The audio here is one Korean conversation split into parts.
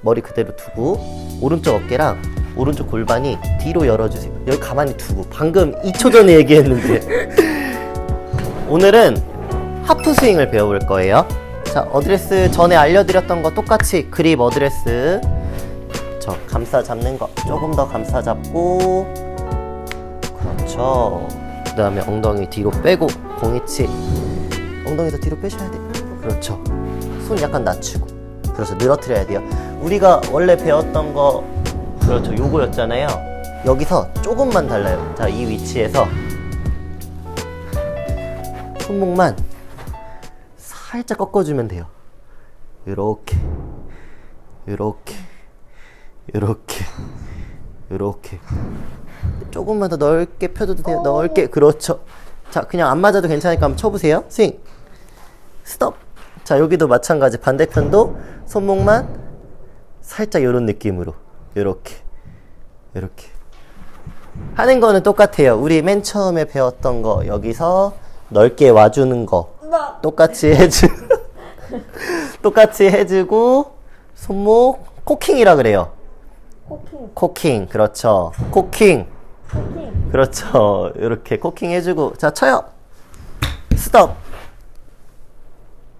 머리 그대로 두고 오른쪽 어깨랑 오른쪽 골반이 뒤로 열어주세요. 여기 가만히 두고 방금 2초 전에 얘기했는데 오늘은 하프 스윙을 배워볼 거예요. 자, 어드레스 전에 알려드렸던 거 똑같이 그립 어드레스 저 감싸 잡는 거 조금 더 감싸 잡고 그렇죠. 그 다음에 엉덩이 뒤로 빼고 공이치 엉덩이 더 뒤로 빼셔야 돼. 그렇죠. 손 약간 낮추고 그렇죠. 늘어뜨려야 돼요. 우리가 원래 배웠던 거 그렇죠. 요거였잖아요. 여기서 조금만 달라요. 자, 이 위치에서 손목만 살짝 꺾어주면 돼요. 요렇게, 요렇게, 요렇게, 요렇게. 조금만 더 넓게 펴줘도 돼요. 넓게. 그렇죠. 자, 그냥 안 맞아도 괜찮으니까 한번 쳐보세요. 스윙. 스톱. 자, 여기도 마찬가지. 반대편도 손목만 살짝 요런 느낌으로. 요렇게. 요렇게. 하는 거는 똑같아요. 우리 맨 처음에 배웠던 거 여기서 넓게 와주는 거 똑같이 해주 똑같이 해주고 손목 코킹이라 그래요. 코킹, 코킹 그렇죠. 코킹 코킹. 그렇죠. 이렇게 코킹 해주고 자 쳐요. 스톱.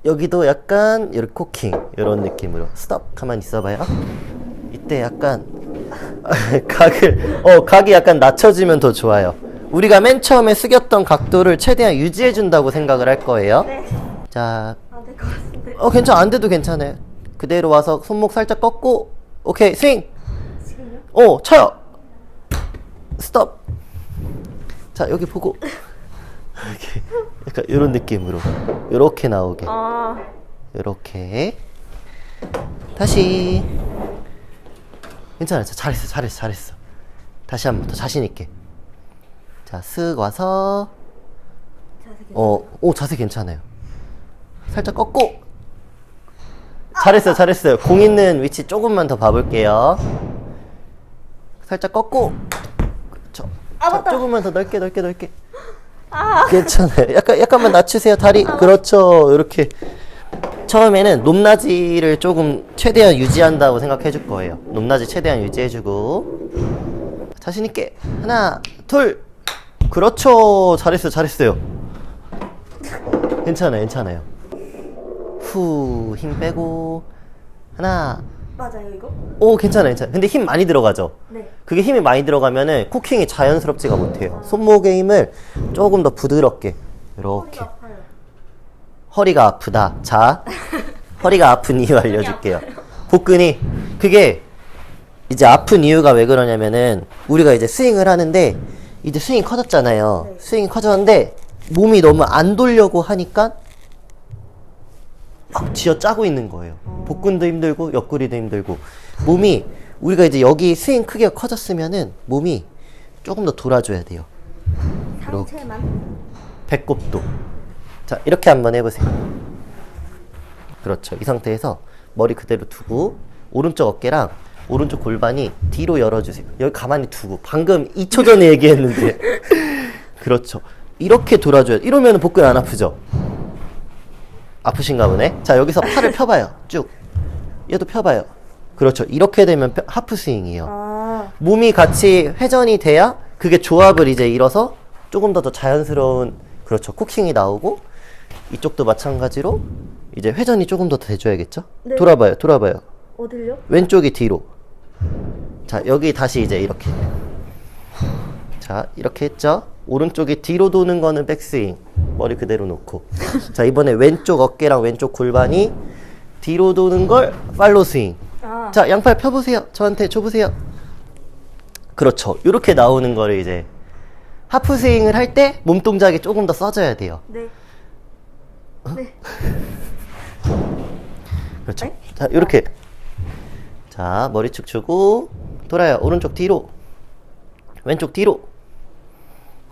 여기도 약간 이렇게 코킹 이런 느낌으로 스톱 가만 히 있어봐요. 이때 약간 각을 어 각이 약간 낮춰지면 더 좋아요. 우리가 맨 처음에 숙였던 각도를 최대한 유지해 준다고 생각을 할 거예요. 네. 자, 안될것 같은데. 어 괜찮아 안 돼도 괜찮아요. 그대로 와서 손목 살짝 꺾고 오케이 스윙. 지금요? 오 쳐요. 스톱. 자 여기 보고 이렇게 약간 이런 느낌으로 이렇게 나오게. 아, 이렇게. 다시. 괜찮아 자, 잘했어 잘했어 잘했어. 다시 한 번 더 자신 있게. 자쓱 와서. 어오 자세 괜찮아요. 살짝 꺾고. 잘했어요 잘했어요. 공 있는 위치 조금만 더 봐볼게요. 살짝 꺾고. 그렇죠 아. 조금만 더 넓게 넓게 넓게 아, 괜찮아요. 약간 약간만 낮추세요. 다리. 그렇죠. 이렇게. 처음에는 높낮이를 조금 최대한 유지한다고 생각해 줄 거예요. 높낮이 최대한 유지해 주고. 자신 있게. 하나 둘. 그렇죠. 잘했어요. 잘했어요. 괜찮아요. 괜찮아요. 후 힘 빼고. 하나 맞아요, 이거? 오 괜찮아요 괜찮아요 근데 힘 많이 들어가죠 네. 그게 힘이 많이 들어가면은 코킹이 자연스럽지가 못해요 손목의 힘을 조금 더 부드럽게 이렇게 허리가 아파요. 허리가 아프다. 자, 허리가 아픈 이유 알려줄게요. 복근이 그게 이제 아픈 이유가 왜 그러냐면은 우리가 이제 스윙을 하는데 이제 스윙이 커졌잖아요. 네. 스윙이 커졌는데 몸이 너무 안 돌려고 하니까 막 쥐어 짜고 있는 거예요. 복근도 힘들고 옆구리도 힘들고 몸이 우리가 이제 여기 스윙 크기가 커졌으면은 몸이 조금 더 돌아줘야 돼요. 상체만. 배꼽도. 자, 이렇게 한번 해보세요. 그렇죠. 이 상태에서 머리 그대로 두고, 오른쪽 어깨랑 오른쪽 골반이 뒤로 열어주세요. 여기 가만히 두고. 방금 2초 전에 얘기했는데. 그렇죠. 이렇게 돌아줘야 돼. 이러면 복근 안 아프죠? 아프신가 보네. 자, 여기서 팔을 펴봐요. 쭉. 얘도 펴봐요. 그렇죠. 이렇게 되면 펴- 하프 스윙이에요. 아, 몸이 같이 회전이 돼야 그게 조합을 이제 이뤄서 조금 더 더 자연스러운 그렇죠 쿠킹이 나오고 이쪽도 마찬가지로 이제 회전이 조금 더 돼줘야겠죠 네. 돌아봐요 돌아봐요 어딜요? 왼쪽이 뒤로 자 여기 다시 이제 이렇게 자 이렇게 했죠 오른쪽이 뒤로 도는 거는 백스윙 머리 그대로 놓고 자 이번에 왼쪽 어깨랑 왼쪽 골반이 뒤로 도는 걸 팔로 스윙 아, 자, 양팔 펴보세요. 저한테 줘보세요. 그렇죠. 이렇게 나오는 거를 이제 하프 스윙을 할 때 몸 동작이 조금 더 써져야 돼요. 네. 네. 그렇죠. 네? 자, 이렇게. 자, 머리 축 주고 돌아요. 오른쪽 뒤로. 왼쪽 뒤로.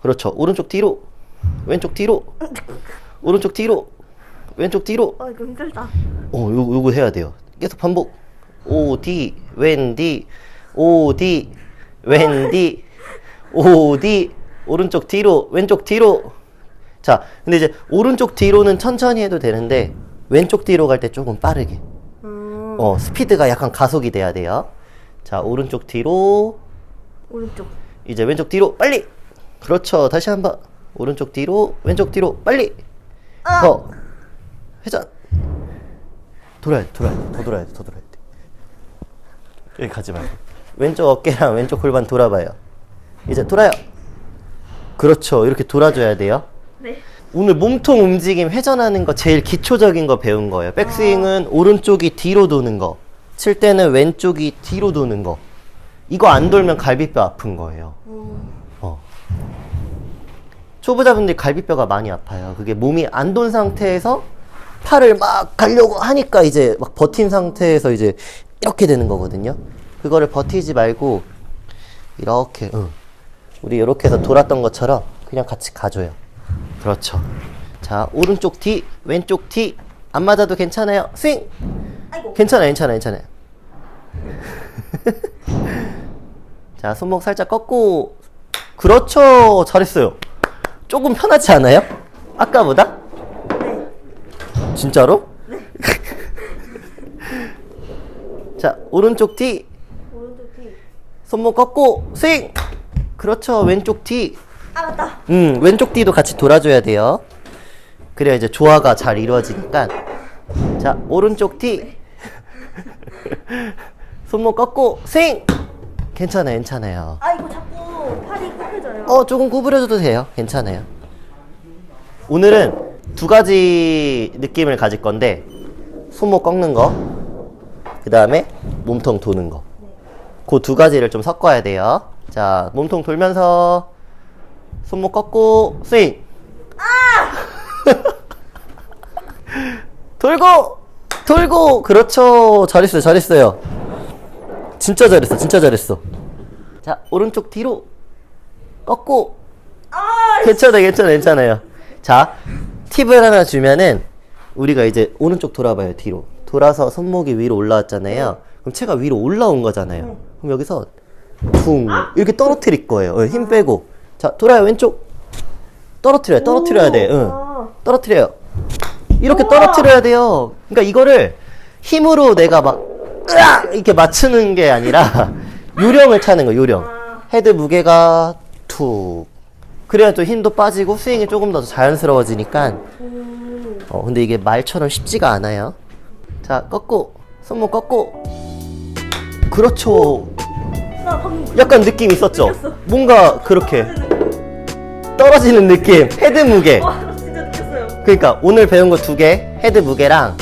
그렇죠. 오른쪽 뒤로. 왼쪽 뒤로. 오른쪽 뒤로. 왼쪽 뒤로. 아, 이거 힘들다. 어, 요, 요거 해야 돼요. 계속 반복. 오, 디, 왼, 디, 오, 디, 왼, 디, 오, 디, 오른쪽 뒤로, 왼쪽 뒤로. 자, 근데 이제 오른쪽 뒤로는 천천히 해도 되는데, 왼쪽 뒤로 갈 때 조금 빠르게. 음, 어, 스피드가 약간 가속이 돼야 돼요. 자, 오른쪽 뒤로, 오른쪽. 이제 왼쪽 뒤로, 빨리! 그렇죠. 다시 한 번. 오른쪽 뒤로, 왼쪽 뒤로, 빨리! 아! 더. 회전. 돌아야 돼, 돌아야 돼. 더 돌아야 돼, 더 돌아야 돼. 여기 가지 말고. 왼쪽 어깨랑 왼쪽 골반 돌아봐요. 이제 돌아요. 그렇죠. 이렇게 돌아줘야 돼요. 네. 오늘 몸통 움직임 회전하는 거 제일 기초적인 거 배운 거예요. 백스윙은 오른쪽이 뒤로 도는 거. 칠 때는 왼쪽이 뒤로 도는 거. 이거 안 돌면 갈비뼈 아픈 거예요. 초보자분들이 갈비뼈가 많이 아파요. 그게 몸이 안 돈 상태에서 팔을 막 가려고 하니까 이제 막 버틴 상태에서 이제 이렇게 되는 거거든요. 그거를 버티지 말고 이렇게, 응. 우리 이렇게 해서 돌았던 것처럼 그냥 같이 가줘요. 그렇죠. 자, 오른쪽 뒤, 왼쪽 뒤. 안 맞아도 괜찮아요. 스윙! 괜찮아, 괜찮아, 괜찮아요. 자, 손목 살짝 꺾고. 그렇죠. 잘했어요. 조금 편하지 않아요? 아까보다? 네. 진짜로? 자, 오른쪽 뒤. 오른쪽 뒤. 손목 꺾고. 스윙! 그렇죠. 왼쪽 뒤. 아 맞다. 음, 왼쪽 뒤도 같이 돌아줘야 돼요. 그래야 이제 조화가 잘 이루어지니까. 자, 오른쪽 뒤. 손목 꺾고, 스윙! 괜찮아요, 괜찮아요. 아 이거 자꾸 팔이 굽혀져요. 어, 조금 구부려줘도 돼요. 괜찮아요. 오늘은 두 가지 느낌을 가질 건데, 손목 꺾는 거, 그 다음에 몸통 도는 거. 그 두 가지를 좀 섞어야 돼요. 자, 몸통 돌면서, 손목 꺾고, 스윙! 돌고! 돌고! 그렇죠. 잘했어요, 잘했어요. 진짜 잘했어, 진짜 잘했어. 자, 오른쪽 뒤로 꺾고, 아 괜찮아, 괜찮아, 괜찮아요. 자, 팁을 하나 주면은 우리가 이제 오른쪽 돌아봐요, 뒤로. 돌아서 손목이 위로 올라왔잖아요. 그럼 체가 위로 올라온 거잖아요. 그럼 여기서 퉁 이렇게 떨어뜨릴 거예요. 어, 힘 빼고. 자, 돌아요, 왼쪽. 떨어뜨려요, 떨어뜨려야 돼. 응. 아. 떨어뜨려요. 이렇게. 떨어뜨려야 돼요. 그러니까 이거를 힘으로 내가 막 으악! 이렇게 맞추는 게 아니라 요령을 차는 거, 요령. 아. 헤드 무게가 툭. 그래야 또 힘도 빠지고 스윙이 조금 더 자연스러워지니까. 음. 어, 근데 이게 말처럼 쉽지가 않아요. 자, 꺾고, 손목 꺾고. 그렇죠. 약간 느낌 있었죠? 뭔가 그렇게 떨어지는 느낌. 헤드 무게. 그러니까 오늘 배운 거 두 개, 헤드 무게랑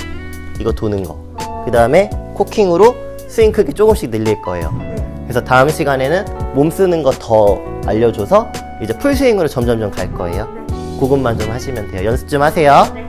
이거 도는 거. 그 다음에 코킹으로 스윙 크기 조금씩 늘릴 거예요. 네. 그래서 다음 시간에는 몸 쓰는 거 더 알려줘서 이제 풀스윙으로 점점점 갈 거예요. 네. 그것만 좀 하시면 돼요. 연습 좀 하세요. 네.